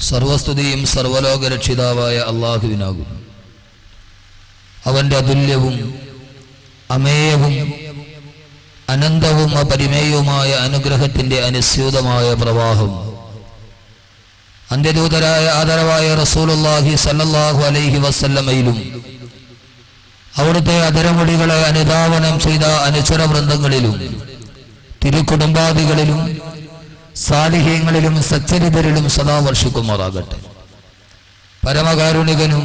സർവസ്തുതിയും സർവലോകരക്ഷിതാവായ അള്ളാഹുവിനാകും അവന്റെ അതുല്യവും അമേയവും അനന്തവും അപരിമേയവുമായ അനുഗ്രഹത്തിന്റെ അനുസ്യൂതമായ പ്രവാഹം. അന്ത്യദൂതരായ ആദരവായ റസൂലുള്ളാഹി സല്ലല്ലാഹു അലൈഹി വസല്ലമയിലും അവിടുത്തെ അതരമൊഴികളെ അനുധാവനം ചെയ്ത അനുചര വൃന്ദങ്ങളിലും തിരുക്കുടുംബാദികളിലും സാലിഹ്യങ്ങളിലും സച്ചരിതരിലും സദാ വർഷിക്കുമാറാകട്ടെ. പരമകാരുണികനും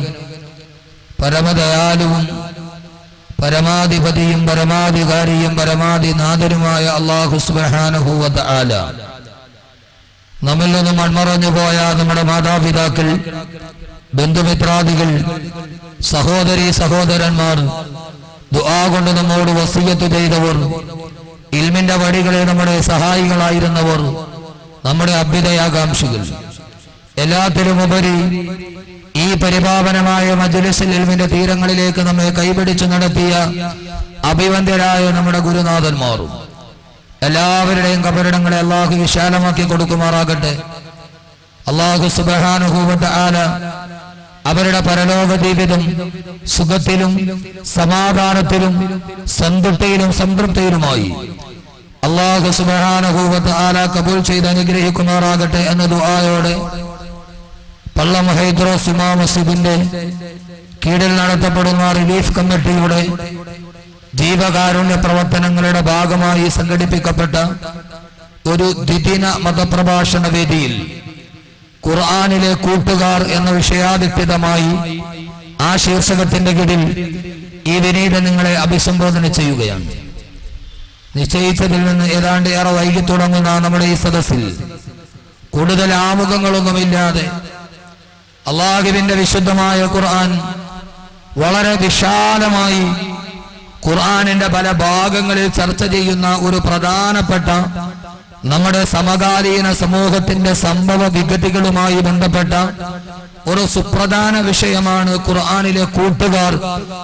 പരമദയാലുവും പരമാധിപതിയും പരമാധികാരിയും പരമാധിനാഥനുമായ അള്ളാഹു സുബാനഹൂവത ആല നമ്മിൽ നിന്നും മൺമറഞ്ഞു പോയ നമ്മുടെ മാതാപിതാക്കൾ ബന്ധുമിത്രാദികൾ സഹോദരി സഹോദരന്മാർ ദുആ കൊണ്ട് നമ്മോട് വസീയത്ത് ചെയ്തവർ ഇൽമിന്റെ വഴികളെ നമ്മുടെ സഹായികളായിരുന്നവർ നമ്മുടെ അഭ്യുദയാകാംക്ഷികൾ. എല്ലാത്തിലുമുപരി ഈ പരിപാവനമായ മജുലിസിൽ തീരങ്ങളിലേക്ക് നമ്മെ കൈപിടിച്ചു നടത്തിയ അഭിവന്ദ്യരായ നമ്മുടെ ഗുരുനാഥന്മാറും എല്ലാവരുടെയും കബരിടങ്ങളെ അള്ളാഹു വിശാലമാക്കി കൊടുക്കുമാറാകട്ടെ. അള്ളാഹു സുബഹാനുഭൂവത്തെ ആല അവരുടെ പരലോക ജീവിതം സുഖത്തിലും സമാധാനത്തിലും സന്തുഷ്ടിയിലും സംതൃപ്തിയിലുമായി അള്ളാഹു സുബഹാനഹൂവത്ത് ആല കബൂൽ ചെയ്ത് അനുഗ്രഹിക്കുമാറാകട്ടെ എന്ന ദുആയോടെ പള്ളം ഹൈദ്രോ സുമാ മസ്ജിദിന്റെ കീഴിൽ നടത്തപ്പെടുന്ന റിലീഫ് കമ്മിറ്റിയുടെ ജീവകാരുണ്യ പ്രവർത്തനങ്ങളുടെ ഭാഗമായി സംഘടിപ്പിക്കപ്പെട്ട ഒരു ദ്വിദിന മതപ്രഭാഷണ വേദിയിൽ ഖുർആാനിലെ കൂട്ടുകാർ എന്ന വിഷയാധിഷ്ഠിതമായി ആ ശീർഷകത്തിന്റെ കീഴിൽ ഈ വിനീത നിങ്ങളെ അഭിസംബോധന ചെയ്യുകയാണ്. നിശ്ചയിച്ചതിൽ നിന്ന് ഏതാണ്ട് ഏറെ വൈകി തുടങ്ങുന്ന നമ്മുടെ ഈ സദസ്സിൽ കൂടുതൽ ആമുഖങ്ങളൊന്നുമില്ലാതെ അള്ളാഹുവിന്റെ വിശുദ്ധമായ ഖുർആൻ വളരെ വിശാലമായി ഖുർആാനിന്റെ പല ഭാഗങ്ങളിൽ ചർച്ച ചെയ്യുന്ന ഒരു പ്രധാനപ്പെട്ട നമ്മുടെ സമകാലീന സമൂഹത്തിന്റെ സംഭവ വിഗതികളുമായി ബന്ധപ്പെട്ട ഒരു സുപ്രധാന വിഷയമാണ് ഖുർആാനിലെ കൂട്ടുകാർ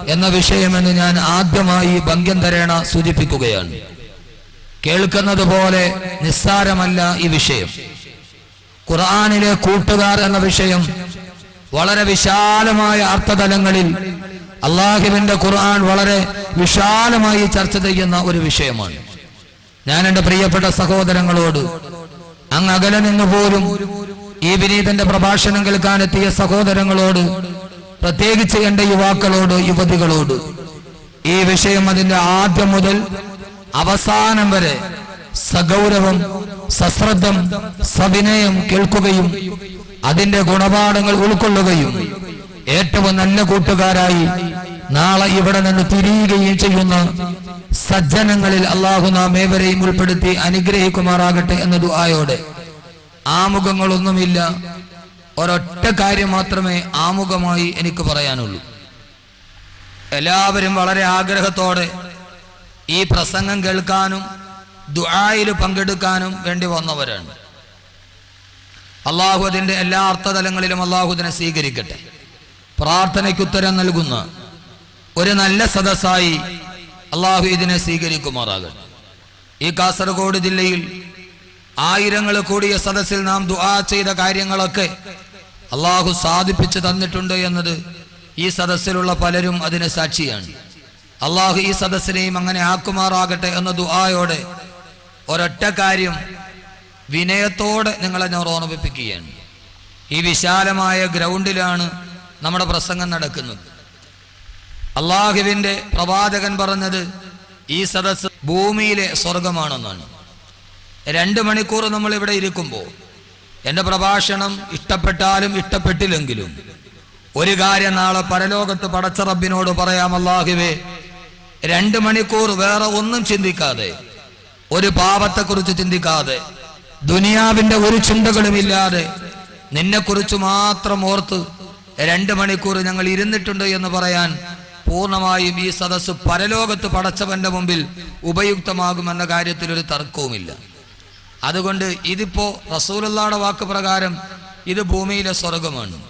എന്ന വിഷയമെന്ന് ഞാൻ ആദ്യമായി ഭംഗ്യം തരേണ സൂചിപ്പിക്കുകയാണ്. കേൾക്കുന്നത് പോലെ നിസ്സാരമല്ല ഈ വിഷയം. ഖുർആാനിലെ കൂട്ടുകാർ എന്ന വിഷയം വളരെ വിശാലമായ അർത്ഥതലങ്ങളിൽ അള്ളാഹുവിന്റെ ഖുർആൻ വളരെ വിശാലമായി ചർച്ച ചെയ്യുന്ന ഒരു വിഷയമാണ്. ഞാൻ എന്റെ പ്രിയപ്പെട്ട സഹോദരങ്ങളോട് അങ്ങ് അകലെ നിന്ന് പോലും ഈ വിനീതന്റെ പ്രഭാഷണം കേൾക്കാനെത്തിയ സഹോദരങ്ങളോട് പ്രത്യേകിച്ച് എന്റെ യുവാക്കളോട് യുവതികളോട് ഈ വിഷയം അതിന്റെ ആദ്യം മുതൽ അവസാനം വരെ സഗൗരവം സശ്രദ്ധം സവിനയം കേൾക്കുകയും അതിന്റെ ഗുണപാഠങ്ങൾ ഉൾക്കൊള്ളുകയും ഏറ്റവും നല്ല കൂട്ടുകാരായി നാളെ ഇവിടെ നിന്ന് തിരിയുകയും ചെയ്യുന്ന സജ്ജനങ്ങളിൽ അള്ളാഹു നാം ഏവരെയും ഉൾപ്പെടുത്തി അനുഗ്രഹിക്കുമാറാകട്ടെ എന്നതു ആയോടെ ആമുഖങ്ങളൊന്നുമില്ല. ഒരൊറ്റ കാര്യം മാത്രമേ ആമുഖമായി എനിക്ക് പറയാനുള്ളൂ. എല്ലാവരും വളരെ ആഗ്രഹത്തോടെ ഈ പ്രസംഗം കേൾക്കാനും ദുആയിൽ പങ്കെടുക്കാനും വേണ്ടി വന്നവരാണ്. അള്ളാഹു അതിന്റെ എല്ലാ അർത്ഥതലങ്ങളിലും അള്ളാഹുദിനെ സ്വീകരിക്കട്ടെ. പ്രാർത്ഥനയ്ക്ക് ഉത്തരം നൽകുന്ന ഒരു നല്ല സദസ്സായി അള്ളാഹു ഇതിനെ സ്വീകരിക്കുമാറാകട്ടെ. ഈ കാസർഗോഡ് ജില്ലയിൽ ആയിരങ്ങൾ കൂടിയ സദസ്സിൽ നാം ദുആ ചെയ്ത കാര്യങ്ങളൊക്കെ അള്ളാഹു സാധിപ്പിച്ചു തന്നിട്ടുണ്ട് എന്നത് ഈ സദസ്സിലുള്ള പലരും അതിന് സാക്ഷിയാണ്. അള്ളാഹു ഈ സദസ്സിനെയും അങ്ങനെ ആക്കുമാറാകട്ടെ എന്ന ദുആയോടെ ഒരൊറ്റ കാര്യം വിനയത്തോടെ നിങ്ങളെ ഞാൻ ഓർമ്മിപ്പിക്കുകയാണ്. ഈ വിശാലമായ ഗ്രൗണ്ടിലാണ് നമ്മുടെ പ്രസംഗം നടക്കുന്നത്. അള്ളാഹുവിന്റെ പ്രവാചകൻ പറഞ്ഞത് ഈ സദസ് ഭൂമിയിലെ സ്വർഗമാണെന്നാണ്. രണ്ട് മണിക്കൂർ നമ്മൾ ഇവിടെ ഇരിക്കുമ്പോൾ എന്റെ പ്രഭാഷണം ഇഷ്ടപ്പെട്ടാലും ഇഷ്ടപ്പെട്ടില്ലെങ്കിലും ഒരു കാര്യം നാളെ പരലോകത്ത് പടച്ച റബ്ബിനോട് പറയാം അള്ളാഹുവേ രണ്ട് മണിക്കൂർ വേറെ ഒന്നും ചിന്തിക്കാതെ ഒരു പാപത്തെക്കുറിച്ച് ചിന്തിക്കാതെ ദുനിയാവിന്റെ ഒരു ചിന്തകളുമില്ലാതെ നിന്നെക്കുറിച്ച് മാത്രം ഓർത്ത് രണ്ട് മണിക്കൂർ ഞങ്ങൾ ഇരുന്നിട്ടുണ്ട് എന്ന് പറയാൻ പൂർണമായും ഈ സദസ്സ് പരലോകത്ത് പടച്ചവന്റെ മുമ്പിൽ ഉപയുക്തമാകുമെന്ന കാര്യത്തിൽ ഒരു തർക്കവുമില്ല. അതുകൊണ്ട് ഇതിപ്പോ റസൂലുള്ളാടെ വാക്ക് പ്രകാരം ഇത് ഭൂമിയിലെ സ്വർഗമാണ്.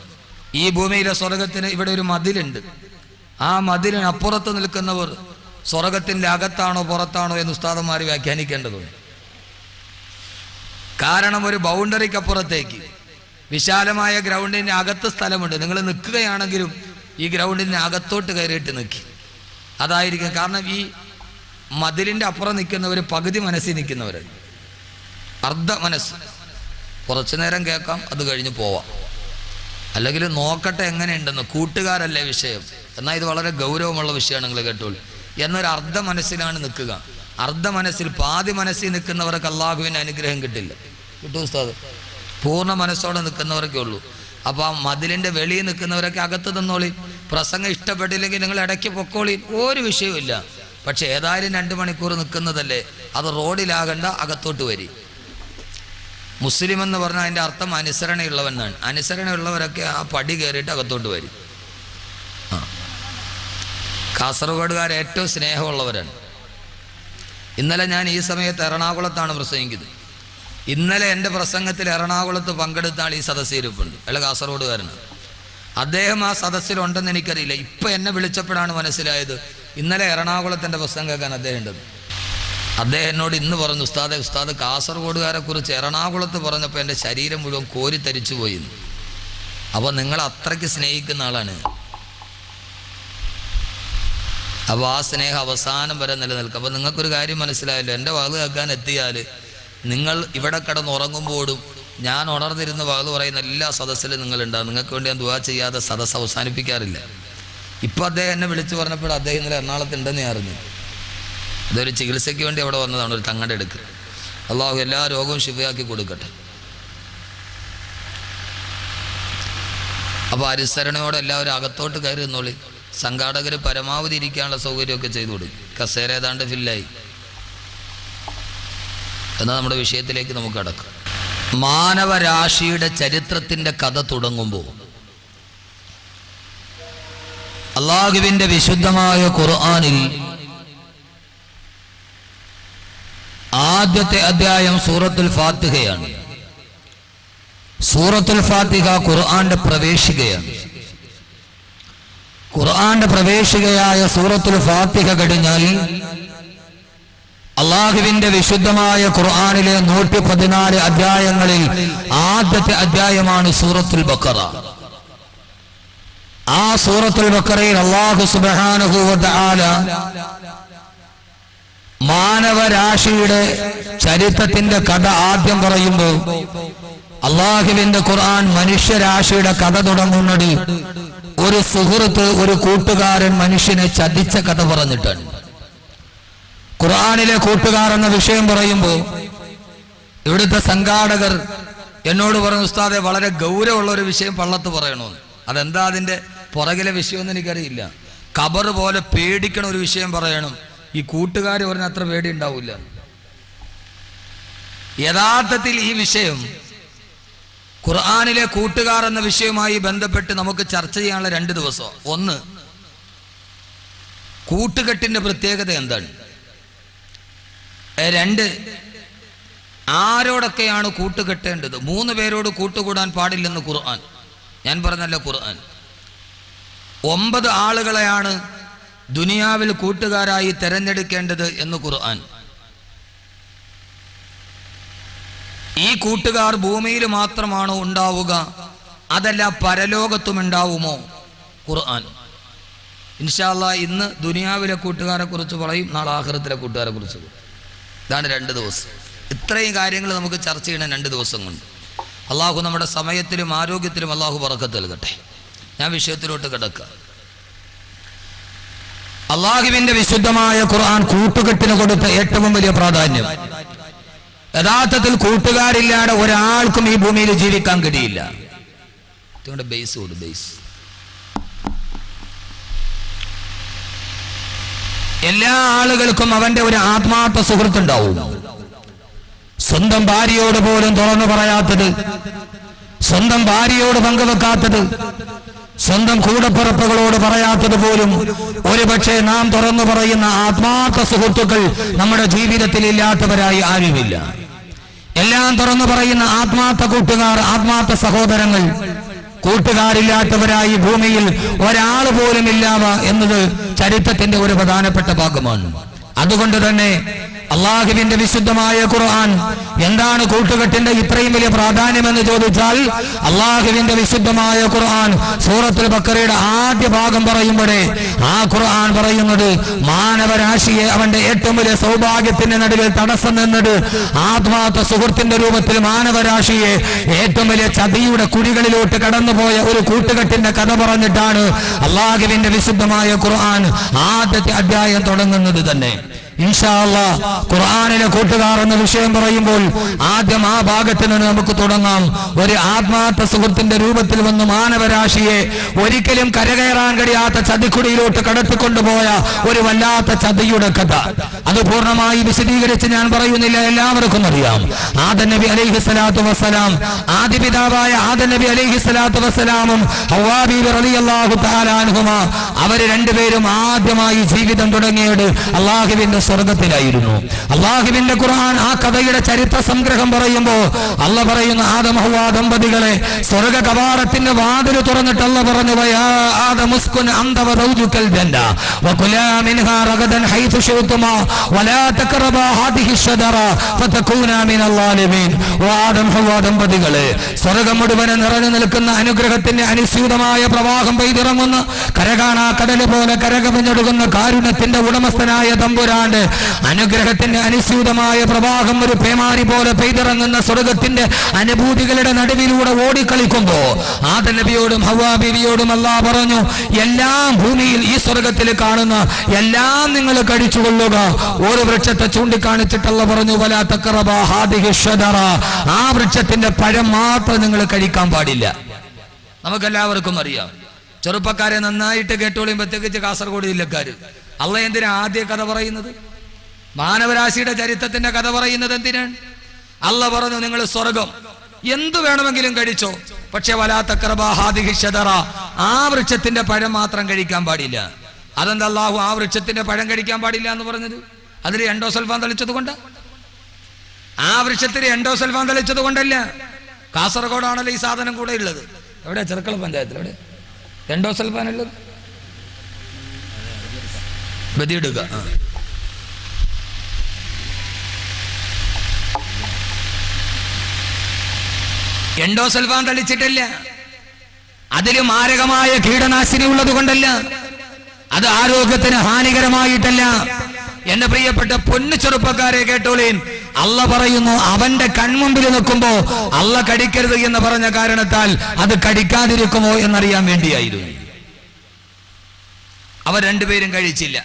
ഈ ഭൂമിയിലെ സ്വർഗത്തിന് ഇവിടെ ഒരു മതിലുണ്ട്. ആ മതിലിന് അപ്പുറത്ത് നിൽക്കുന്നവർ സ്വർഗത്തിന്റെ അകത്താണോ പുറത്താണോ എന്ന് ഉസ്താദന്മാർ വ്യാഖ്യാനിക്കേണ്ടതുണ്ട്. കാരണം ഒരു ബൗണ്ടറിക്കപ്പുറത്തേക്ക് വിശാലമായ ഗ്രൗണ്ടിന്റെ അകത്ത് സ്ഥലമുണ്ട്. നിങ്ങൾ നിൽക്കുകയാണെങ്കിലും ഈ ഗ്രൗണ്ടിന്റെ അകത്തോട്ട് കയറിയിട്ട് നിൽക്കി. അതായിരിക്കും കാരണം ഈ മതിലിന്റെ അപ്പുറം നിൽക്കുന്നവർ പകുതി മനസ്സിൽ നിൽക്കുന്നവർ അർദ്ധ മനസ്സ്. കുറച്ചു നേരം കേൾക്കാം അത് കഴിഞ്ഞ് പോവാം. അല്ലെങ്കിൽ നോക്കട്ടെ എങ്ങനെയുണ്ടെന്ന്. കൂട്ടുകാരല്ലേ വിഷയം. എന്നാൽ ഇത് വളരെ ഗൗരവമുള്ള വിഷയമാണ് നിങ്ങൾ കേട്ടോളൂ. എന്നൊരു അർദ്ധ മനസ്സിലാണ് നിൽക്കുക. അർദ്ധ മനസ്സിൽ പാതി മനസ്സിൽ നിൽക്കുന്നവർക്ക് അള്ളാഹുവിന് അനുഗ്രഹം കിട്ടില്ല. കിട്ടൂ പൂർണ മനസ്സോടെ നിൽക്കുന്നവർക്കേ ഉള്ളൂ. അപ്പോൾ ആ മതിലിന്റെ വെളിയിൽ നിൽക്കുന്നവരൊക്കെ അകത്ത് തന്നോളി പ്രസംഗം ഇഷ്ടപ്പെട്ടില്ലെങ്കിൽ നിങ്ങൾ ഇടയ്ക്ക് പൊക്കോളി. ഒരു വിഷയവുമില്ല പക്ഷെ ഏതായാലും രണ്ട് മണിക്കൂർ നിൽക്കുന്നതല്ലേ? അത് റോഡിലാകണ്ട അകത്തോട്ട് വരി. മുസ്ലിം എന്ന് പറഞ്ഞാൽ അതിന്റെ അർത്ഥം അനുസരണയുള്ളവനാണ് അനുസരണയുള്ളവരൊക്കെ ആ പടി കയറിയിട്ട് അകത്തോട്ട് വരും. കാസർഗോഡുകാർ ഏറ്റവും സ്നേഹമുള്ളവരാണ്. ഇന്നലെ ഞാൻ ഈ സമയത്ത് എറണാകുളത്താണ് പ്രസംഗിക്കുന്നത്. ഇന്നലെ എന്റെ പ്രസംഗത്തിൽ എറണാകുളത്ത് പങ്കെടുത്ത ആൾ ഈ സദസ്സിരിപ്പുണ്ട് അയാൾ കാസർഗോഡുകാരനാണ്. അദ്ദേഹം ആ സദസ്സിലുണ്ടെന്ന് എനിക്കറിയില്ല. ഇപ്പം എന്നെ വിളിച്ചപ്പോഴാണ് മനസ്സിലായത് ഇന്നലെ എറണാകുളത്തിന്റെ പ്രസംഗം കേൾക്കാൻ അദ്ദേഹം ഉണ്ടെന്ന്. അദ്ദേഹം എന്നോട് ഇന്ന് പറഞ്ഞു ഉസ്താദെ ഉസ്താദ് കാസർഗോഡുകാരെ കുറിച്ച് എറണാകുളത്ത് പറഞ്ഞപ്പോൾ എന്റെ ശരീരം മുഴുവൻ കോരിത്തരിച്ചു പോയിരുന്നു അപ്പോൾ നിങ്ങൾ അത്രയ്ക്ക് സ്നേഹിക്കുന്ന ആളാണ്. അപ്പോൾ ആ സ്നേഹം അവസാനം വരെ നിലനിൽക്കും. അപ്പോൾ നിങ്ങൾക്കൊരു കാര്യം മനസ്സിലായല്ലോ എന്റെ വാത് കേൾക്കാൻ എത്തിയാൽ നിങ്ങൾ ഇവിടെ കിടന്ന് ഉറങ്ങുമ്പോഴും ഞാൻ ഉണർന്നിരുന്ന വാത് പറയുന്ന എല്ലാ സദസ്സിലും നിങ്ങളുണ്ടാകും നിങ്ങൾക്ക് വേണ്ടി ഞാൻ ദുവാ ചെയ്യാതെ സദസ്സ് അവസാനിപ്പിക്കാറില്ല. ഇപ്പോൾ അദ്ദേഹം എന്നെ വിളിച്ചു പറഞ്ഞപ്പോൾ അദ്ദേഹം ഇന്നലെ എറണാകുളത്ത് ഉണ്ടെന്ന് ഞാൻ അറിഞ്ഞു. അതൊരു ചികിത്സയ്ക്ക് വേണ്ടി അവിടെ വന്നതാണ് ഒരു തങ്ങടെ എടുക്ക് അള്ളാഹു എല്ലാ രോഗവും ശിവയാക്കി കൊടുക്കട്ടെ. അപ്പോൾ അനുസരണയോടെ എല്ലാവരും അകത്തോട്ട് കയറി നിന്നോളി. സംഘാടകർ പരമാവധി ഇരിക്കാനുള്ള സൗകര്യമൊക്കെ ചെയ്തു കൊടുക്കും. കസേര ഏതാണ്ട് ഫില്ലായി എന്നാൽ നമ്മുടെ വിഷയത്തിലേക്ക് നമുക്ക് അടക്കാം മാനവരാശിയുടെ ചരിത്രത്തിന്റെ കഥ തുടങ്ങുമ്പോൾ അള്ളാഹുവിന്റെ വിശുദ്ധമായ ഖുർആാനിൽ ആദ്യത്തെ അധ്യായം സൂറത്തുൽ ഫാത്തിഹയാണ്. സൂറത്തുൽ ഫാത്തിഹ ഖുർആന്റെ പ്രവേശികയാണ് ഖുർആന്റെ പ്രവേശികയായ സൂറത്തുൽ ഫാത്തിഹ കഴിഞ്ഞാൽ അള്ളാഹുവിന്റെ വിശുദ്ധമായ ഖുർആാനിലെ നൂറ്റി പതിനാല് അധ്യായങ്ങളിൽ ആദ്യത്തെ അധ്യായമാണ് സൂറത്തുൽ ബക്കറ ആ സൂറത്തുൽ ബക്കറയിൽ അള്ളാഹു സുബാനുഭൂവ മാനവരാശിയുടെ ചരിത്രത്തിന്റെ കഥ ആദ്യം പറയുമ്പോൾ അള്ളാഹുവിന്റെ ഖുർആൻ മനുഷ്യരാശിയുടെ കഥ തുടങ്ങുന്നത് ഒരു സുഹൃത്ത് ഒരു കൂട്ടുകാരൻ മനുഷ്യനെ ചതിച്ച കഥ പറഞ്ഞിട്ടുണ്ട് ഖുർആാനിലെ കൂട്ടുകാർ എന്ന വിഷയം പറയുമ്പോൾ ഇവിടുത്തെ സംഘാടകർ എന്നോട് പറഞ്ഞു ഉസ്താദെ വളരെ ഗൗരവമുള്ള ഒരു വിഷയം പള്ളത്ത് പറയണമെന്ന് അതെന്താ അതിന്റെ പുറകിലെ വിഷയമൊന്നും എനിക്കറിയില്ല. കബർ പോലെ പേടിക്കണ ഒരു വിഷയം പറയണം. ഈ കൂട്ടുകാർ പറഞ്ഞ അത്ര പേടി ഉണ്ടാവില്ല യഥാർത്ഥത്തിൽ ഈ വിഷയം ഖുർആാനിലെ കൂട്ടുകാർ എന്ന വിഷയവുമായി ബന്ധപ്പെട്ട് നമുക്ക് ചർച്ച ചെയ്യാനുള്ള രണ്ട് ദിവസം. ഒന്ന് കൂട്ടുകെട്ടിന്റെ പ്രത്യേകത എന്താണ്? രണ്ട് ആരോടൊക്കെയാണ് കൂട്ടുകെട്ടേണ്ടത്? മൂന്ന് പേരോട് കൂട്ടുകൂടാൻ പാടില്ലെന്ന് ഖുർആൻ. ഞാൻ പറഞ്ഞല്ല ഖുർആൻ. ഒമ്പത് ആളുകളെയാണ് ദുനിയാവിൽ കൂട്ടുകാരായി തെരഞ്ഞെടുക്കേണ്ടത് എന്ന് ഖുർആൻ. ഈ കൂട്ടുകാർ ഭൂമിയിൽ മാത്രമാണോ ഉണ്ടാവുക? അതല്ല പരലോകത്തും ഉണ്ടാവുമോ? ഖുർആൻ. ഇൻഷാല്ല ഇന്ന് ദുനിയാവിലെ കൂട്ടുകാരെ കുറിച്ച് പറയും നാളെ ആഹ്റത്തിലെ കൂട്ടുകാരെ കുറിച്ച് ഇതാണ് രണ്ട് ദിവസം. ഇത്രയും കാര്യങ്ങൾ നമുക്ക് ചർച്ച ചെയ്യണം രണ്ട് ദിവസം കൊണ്ട്. അള്ളാഹു നമ്മുടെ സമയത്തിലും ആരോഗ്യത്തിലും അള്ളാഹു പറക്കത്ത് നൽകട്ടെ. ഞാൻ വിഷയത്തിലോട്ട് കിടക്കുക. അള്ളാഹുവിന്റെ വിശുദ്ധമായ ഖുർആൻ കൂട്ടുകെട്ടിന് കൊടുത്ത ഏറ്റവും വലിയ പ്രാധാന്യം. യഥാർത്ഥത്തിൽ കൂട്ടുകാരില്ലാതെ ഒരാൾക്കും ഈ ഭൂമിയിൽ ജീവിക്കാൻ കഴിയില്ല. ബേസ് ബേസ് എല്ലാ ആളുകൾക്കും അവന്റെ ഒരു ആത്മാർത്ഥ സുഹൃത്തുണ്ടാവും. സ്വന്തം ഭാര്യയോട് പോലും തുറന്നു പറയാത്തത് സ്വന്തം ഭാര്യയോട് പങ്കുവെക്കാത്തത് സ്വന്തം കൂടപ്പിറപ്പുകളോട് പറയാത്തത് പോലും ഒരുപക്ഷെ നാം തുറന്നു പറയുന്ന ആത്മാർത്ഥ സുഹൃത്തുക്കൾ നമ്മുടെ ജീവിതത്തിൽ ഇല്ലാത്തവരായി ആരുമില്ല. എല്ലാം തുറന്നു പറയുന്ന ആത്മാർത്ഥ കൂട്ടുകാർ ആത്മാർത്ഥ സഹോദരങ്ങൾ കൂട്ടുകാരില്ലാത്തവരായി ഭൂമിയിൽ ഒരാൾ പോലും ഇല്ലാവ എന്നത് ചരിത്രത്തിന്റെ ഒരു പ്രധാനപ്പെട്ട ഭാഗമാണ്. അതുകൊണ്ട് തന്നെ അള്ളാഹുവിന്റെ വിശുദ്ധമായ ഖുർആൻ. എന്താണ് കൂട്ടുകെട്ടിന്റെ ഇത്രയും വലിയ പ്രാധാന്യമെന്ന് ചോദിച്ചാൽ അള്ളാഹുവിന്റെ വിശുദ്ധമായ ഖുർആൻ സൂറത്തുൽ ബക്കറയുടെ ആദ്യ ഭാഗം പറയുമ്പോഴേ ആ ഖുർആൻ പറയുന്നത് മാനവരാശിയെ അവന്റെ ഏറ്റവും വലിയ സൗഭാഗ്യത്തിന്റെ നടുവിൽ തടസ്സം നിന്നത് ആത്മാർത്ഥ സുഹൃത്തിന്റെ രൂപത്തിൽ മാനവരാശിയെ ഏറ്റവും വലിയ ചതിയുടെ കുഴികളിലോട്ട് കടന്നുപോയ ഒരു കൂട്ടുകെട്ടിന്റെ കഥ പറഞ്ഞിട്ടാണ് അള്ളാഹുവിന്റെ വിശുദ്ധമായ ഖുർആൻ ആദ്യത്തെ അധ്യായം തുടങ്ങുന്നത് തന്നെ. ഇൻഷാ അല്ലാ ഖുർആനിലെ കൂട്ടുകാർ എന്ന വിഷയം പറയുമ്പോൾ ആദ്യം ആ ഭാഗത്ത് നിന്ന് നമുക്ക് തുടങ്ങാം. ഒരു ആത്മാർത്ഥ സുഹൃത്തിന്റെ രൂപത്തിൽ വന്ന് മാനവരാശിയെ ഒരിക്കലും കരകയറാൻ കഴിയാത്ത ചതിക്കുടിയിലോട്ട് കടത്തിക്കൊണ്ടുപോയ ഒരു വല്ലാത്ത ചതിയുടെ കഥ. അത് പൂർണമായി വിശദീകരിച്ച് ഞാൻ പറയുന്നില്ല എല്ലാവർക്കും അറിയാം. ആദ നബി അലൈഹി സ്വലാത്തു വസ്സലാം ആദ്യ പിതാവായ ആദൻ നബി അലൈഹി സ്വലാത്തു വസ്സലാമും അവർ രണ്ടുപേരും ആദ്യമായി ജീവിതം തുടങ്ങിയത് അള്ളാഹുവിന്റെ സ്വർഗത്തിലായിരുന്നു. അള്ളാഹുവിന്റെ ഖുർആൻ ആ കഥയുടെ ചരിത്ര സംഗ്രഹം പറയുമ്പോ അല്ല പറയുന്ന ആദമഹുവാ ദമ്പതികളെ സ്വർഗ കവാടത്തിന്റെ വാതിൽ തുറന്നിട്ട് അല്ല പറഞ്ഞു "വയാ ആദമുസ്കുൻ അന്ത വസൗജുക്കൽ ജന്ന. വകുലാ മിൻഹാ റഗദൻ ഹൈഥു ശിഅ്തുമാ വലാ തഖറബാ ഹാദിഹി ഷജറ ഫതകൂനാ മിനൽ ളാലിമീൻ ഓ ആദം ഹവ്വ ദമ്പതികളെ സ്വർഗം മുഴുവനെ നിറഞ്ഞു നിൽക്കുന്ന അനുഗ്രഹത്തിന്റെ അനുസ്യൂതമായ പ്രവാഹം പെയ്തിറങ്ങുന്ന. കരകാണാ കടൽ പോലെ കരകമിഞ്ഞൊടുക്കുന്ന കാരുണ്യത്തിന്റെ ഉടമസ്ഥനായ തമ്പുരാന്റെ അനുഗ്രഹത്തിന്റെ അനുസ്യൂതമായ പ്രവാഹം ഒരു പേമാരി പോലെ പെയ്തിറങ്ങുന്ന സ്വർഗത്തിന്റെ അനുഭൂതികളുടെ നടുവിലൂടെ ഓടിക്കളിക്കുമ്പോ ആദ നബിയോടും ഹവാ ബീവിയോടും അല്ലാ പറഞ്ഞു എല്ലാം ഭൂമിയിൽ ഈ സ്വർഗത്തിൽ കാണുന്ന എല്ലാം നിങ്ങൾ കഴിച്ചുകൊള്ളുക. ഒരു വൃക്ഷത്തെ ചൂണ്ടിക്കാണിച്ചിട്ടല്ല പറഞ്ഞു വല ആ വൃക്ഷത്തിന്റെ പഴം മാത്രം നിങ്ങൾ കഴിക്കാൻ പാടില്ല. നമുക്കെല്ലാവർക്കും അറിയാം. ചെറുപ്പക്കാരെ നന്നായിട്ട് കേട്ടോളിയും പ്രത്യേകിച്ച് കാസർഗോഡ് ജില്ലക്കാര്. അള്ള എന്തിനാ ആദ്യ കഥ പറയുന്നത്? മാനവരാശിയുടെ ചരിത്രത്തിന്റെ കഥ പറയുന്നത് എന്തിനാണ് അല്ല പറഞ്ഞു നിങ്ങൾ സ്വർഗം എന്തു വേണമെങ്കിലും കഴിച്ചോ പക്ഷെ വലാത്തക്കറബാഹാദിഹിഷതറ ആ വൃക്ഷത്തിന്റെ പഴം മാത്രം കഴിക്കാൻ പാടില്ല. അതെന്താ അള്ളാഹു ആ വൃക്ഷത്തിന്റെ പഴം കഴിക്കാൻ പാടില്ല എന്ന് പറഞ്ഞത്? അതിൽ എൻഡോസൽഫാൻ തളിച്ചത് കൊണ്ട്? ആ വൃക്ഷത്തിൽ എൻഡോസൽഫാൻ തളിച്ചത് കൊണ്ടല്ല. കാസർഗോഡാണല്ലോ ഈ സാധനം കൂടെ ഉള്ളത്. എവിടെ ചെറുക്കള പഞ്ചായത്തിൽ എവിടെ? എൻഡോസൽഫാൻ ഉള്ളത്? ബദിയിടുക ആ. എൻഡോസൽഫാൻ തളിച്ചിട്ടില്ല. അതിൽ മാരകമായ കീടനാശിനി ഉള്ളത് കൊണ്ടല്ല. അത് ആരോഗ്യത്തിന് ഹാനികരമായിട്ടല്ല. എന്റെ പ്രിയപ്പെട്ട പൊന്നു ചെറുപ്പക്കാരെ കേട്ടോളീൻ. അല്ല പറയുന്നു അവന്റെ കൺമുമ്പിൽ നിൽക്കുമ്പോ അല്ല കടിക്കരുത് എന്ന് പറഞ്ഞ കാരണത്താൽ അത് കടിക്കാതിരിക്കുമോ എന്നറിയാൻ വേണ്ടിയായിരുന്നു. അവർ രണ്ടുപേരും കഴിച്ചില്ല.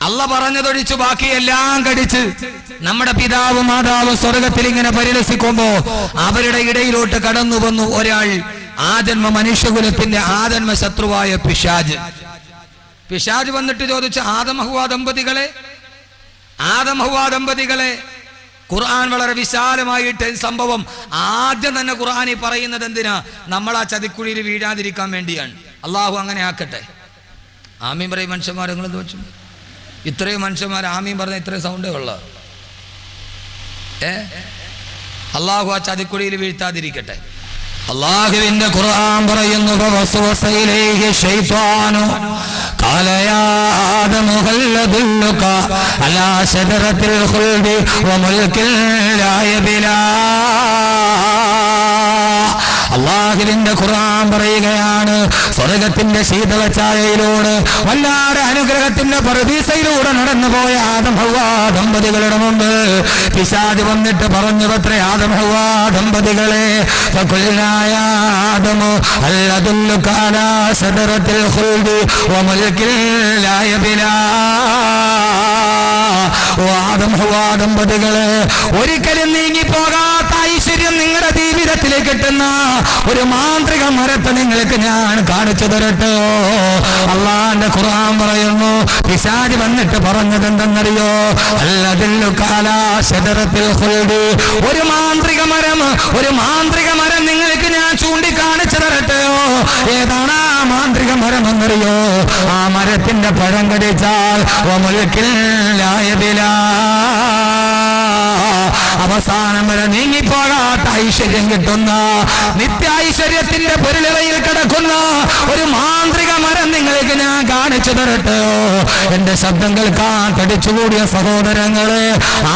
അല്ല പറഞ്ഞതൊഴിച്ചു ബാക്കിയെല്ലാം കടിച്ച് നമ്മുടെ പിതാവ് മാതാവ് സ്വർഗത്തിൽ ഇങ്ങനെ പരിലസിക്കുമ്പോ അവരുടെ ഇടയിലോട്ട് കടന്നു വന്നു ഒരാൾ ആജന്മ മനുഷ്യകുലത്തിന്റെ ആജന്മ ശത്രുവായ പിശാജ്. പിശാജ് വന്നിട്ട് ചോദിച്ച ആദമഹുവ ദമ്പതികളെ ആദമഹുവ ദമ്പതികളെ ഖുർആൻ വളരെ വിശാലമായിട്ട് സംഭവം ആദ്യം തന്നെ ഖുർആാനി പറയുന്നത് എന്തിനാ? നമ്മൾ ആ ചതിക്കുഴിയിൽ വീഴാതിരിക്കാൻ വേണ്ടിയാണ്. അള്ളാഹു അങ്ങനെ ആക്കട്ടെ. ആമീൻ പറയും മനുഷ്യന്മാരെ നിങ്ങൾ വെച്ചു? ഇത്രയും മനുഷ്യന്മാർ ആമീൻ പറഞ്ഞ ഇത്രയും സൗണ്ടേ ഉള്ള ഏ അള്ളാഹു ആ ചതിക്കുഴിയിൽ വീഴ്ത്താതിരിക്കട്ടെ അള്ളാഹുവിന്റെ ഖുർആൻ പറയുന്നു فوسوس إليه الشيطان قال يا آدم هل أدلك على شجرة الخلد وملك لا يبلى അള്ളാഹുവിന്റെ ഖുർആൻ പറയുകയാണ്. സ്വർഗത്തിന്റെ ശീതളച്ചായയിലൂടെ വല്ലാതെ അനുഗ്രഹത്തിന്റെ പരദീസയിലൂടെ നടന്നുപോയ ആദം ഹൗവാ ദമ്പതികളുടെ മുമ്പ്. പിശാദി വന്നിട്ട് പറഞ്ഞു ആദം ഹൗവാ ദമ്പതികളെ. ആദമു അല്ലദുല്ലു കാലാ സദറത്തിൽ ഖുൽദി വമൽകിൽ ലാ യബിലാ ഓ ആദം ഹൗവാ ദമ്പതികളെ ഐശ്വര്യം ജീവിതത്തിലേക്ക് കിട്ടുന്ന ഒരു മാന്ത്രിക മരത്തെ നിങ്ങൾക്ക് ഞാൻ കാണിച്ചു തരട്ടോ. അള്ളാന്റെ ഖുർആൻ പറയുന്നു പിശാജ് വന്നിട്ട് പറഞ്ഞത് എന്തെന്നറിയോ? ഒരു മാന്ത്രിക മരം ഒരു മാന്ത്രിക മരം നിങ്ങൾക്ക് ഞാൻ ചൂണ്ടിക്കാണിച്ചു തരട്ടെയോ ഏതാണ് ആ മാന്ത്രിക മരം എന്നറിയോ? ആ മരത്തിന്റെ പഴം കടിച്ചാൽ അവസാനം വരെ നീങ്ങിപ്പോകാത്ത ഐശ്വര്യം കിട്ടുന്ന നിത്യ ഐശ്വര്യത്തിന്റെ പൊരുളിവയിൽ കിടക്കുന്ന ഒരു മാന്ത്രിക മരം നിങ്ങൾക്ക് ഞാൻ കാണിച്ചു തരട്ടെ. എന്റെ ശബ്ദം കേൾക്കാൻ തടിച്ചുകൂടിയ സഹോദരങ്ങൾ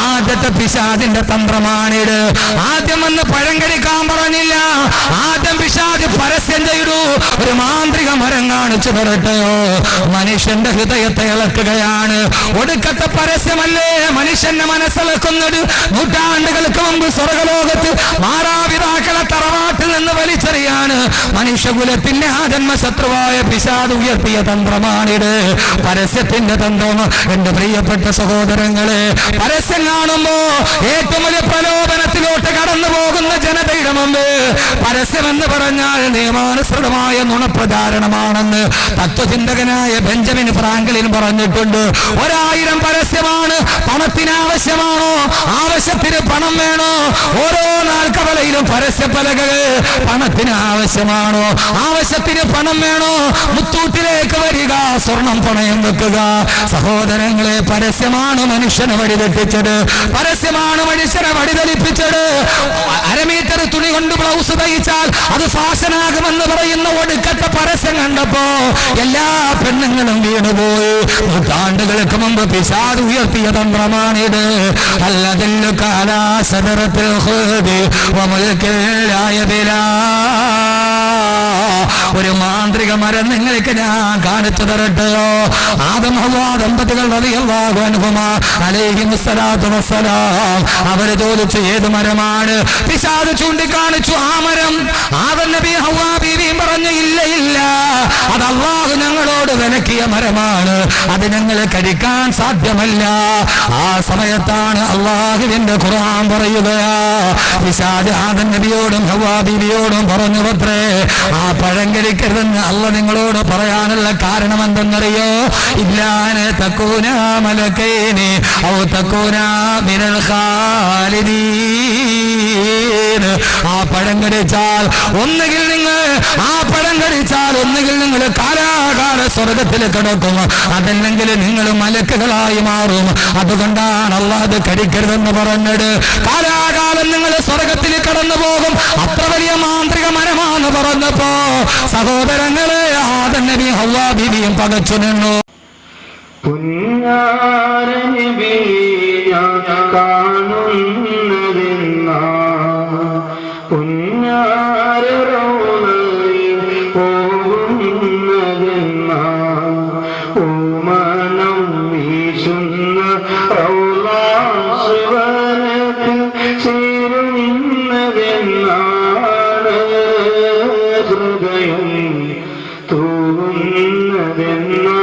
ആദ്യത്തെ പിശാദിന്റെ തന്ത്രമാണിത്. ആദ്യം വന്ന് പഴം കടിക്കാൻ പറഞ്ഞില്ല. ആദ്യം പിശാദ് പരസ്യം ചെയ്തു. ഒരു മാന്ത്രിക മരം കാണിച്ചു തരട്ടെയോ മനുഷ്യന്റെ ഹൃദയത്തെ ഇളക്കുകയാണ് ഒടുക്കത്തെ പരസ്യമല്ലേ മനുഷ്യന്റെ മനസ്സിളക്കുന്നത് നൂറ്റാണ്ടുകൾക്ക് മുമ്പ് സ്വർഗലോകത്ത് മാതാപിതാക്കളെ തറവാട്ടിൽ നിന്ന് വലിച്ചെറിയാണ്. മനുഷ്യകുലത്തിന്റെ ആജന്മ ശത്രുവായ പിശാദ് ഉയർത്തിയ തന്ത്രമാണിത്. പരസ്യത്തിന്റെ തന്ത്രം. എന്റെ പ്രിയപ്പെട്ട സഹോദരങ്ങളെ പരസ്യം കാണുമ്പോ ഏറ്റവും വലിയ പ്രലോഭനത്തിലോട്ട് കടന്നു പോകുന്ന ജനതയുടെ മുമ്പ് പരസ്യമെന്ന് പറഞ്ഞാൽ നിയമാനുസൃതമായ നുണപ്രചാരണമാണെന്ന് തത്വചിന്തകനായ ബെഞ്ചമിൻ ഫ്രാങ്ക്ലിൻ പറഞ്ഞിട്ടുണ്ട്. ഒരായിരം പരസ്യമാണ്. പണത്തിന് ആവശ്യമാണോ? ആവശ്യത്തിന് പണം വേണോ? ഓരോ നാൽക്കവലയിലും പരസ്യ പലകകൾ പണത്തിന് ആവശ്യമാണോ? ആവശ്യത്തിന് പണം വേണോ? മുത്തൂട്ടിലേക്ക് വരിക സ്വർണം പണയം വെക്കുക. സഹോദരങ്ങളെ പരസ്യമാണ് മനുഷ്യനെ വഴിതെട്ടിച്ചത് പരസ്യമാണ് മനുഷ്യനെ വഴിതെളിപ്പിച്ചത് അരമീറ്റർ തുണി കൊണ്ട് ബ്ലൗസ് തയ്ച്ചാൽ അത് ഫാഷനാകുമെന്ന് പറയുന്ന ഒടുക്കത്തെ പരസ്യം കണ്ടപ്പോ എല്ലാ പെണ്ണുങ്ങളും വീണുപോയി. നൂറ്റാണ്ടുകൾക്ക് മുമ്പ് പിശാദ് ഉയർത്തിയ തന്ത്രമാണിത്. അല്ലതില്ലു കാലാസദറത്തിൽ ഹുദി വമുൽക്കില്ലായ ബിലാ. ഒരു മാന്ത്രിക മരം നിങ്ങൾക്ക് ഞാൻ കാണിച്ചു തരട്ടെയോ? ആദം ഹവ്വാ ദമ്പതികൾ അവർ ചോദിച്ചു ഏത് മരമാണ്? പിശാദ് ചൂണ്ടിക്കാണിച്ചു ആ മരം. ആദം നബി പറഞ്ഞു ഇല്ല ഇല്ല. അത് അള്ളാഹു ഞങ്ങളോട് വിലക്കിയ മരമാണ്. അത് ഞങ്ങൾ കഴിക്കാൻ സാധ്യമല്ല. ആ സമയത്താണ് അള്ളാഹുവിന്റെ ഖുർആൻ പറയുകയാ. പിശാദ് ആദം നബിയോടും ഹവ്വാ ബീവിയോടും പറഞ്ഞു പത്രേ ആ പഴം കഴിക്കരുതെന്ന് അല്ല നിങ്ങളോട് പറയാനുള്ള കാരണം എന്തെന്നറിയോ? ഇല്ലാന് ഔ മിനൽ ആ പഴം കടിച്ചാൽ ഒന്നുകിൽ നിങ്ങൾ ആ പഴം കടിച്ചാൽ ഒന്നുകിൽ നിങ്ങൾ കാലാകാല സ്വർഗത്തിൽ കിടക്കും. അതല്ലെങ്കിൽ നിങ്ങൾ മലക്കുകളായി മാറും. അതുകൊണ്ടാണ് അള്ളാഹ് കടിക്കരുതെന്ന് പറഞ്ഞത്. കാലാകാലം നിങ്ങൾ സ്വർഗത്തിൽ കടന്നു പോകും അത്ര വലിയ മാന്ത്രിക മരമാണെന്ന് പറഞ്ഞപ്പോ സഹോദരങ്ങളെ ആദം നബി ഹവ്വാ ബീവിയും പകച്ചു നിന്നു. പുന്നാരനബി Govinda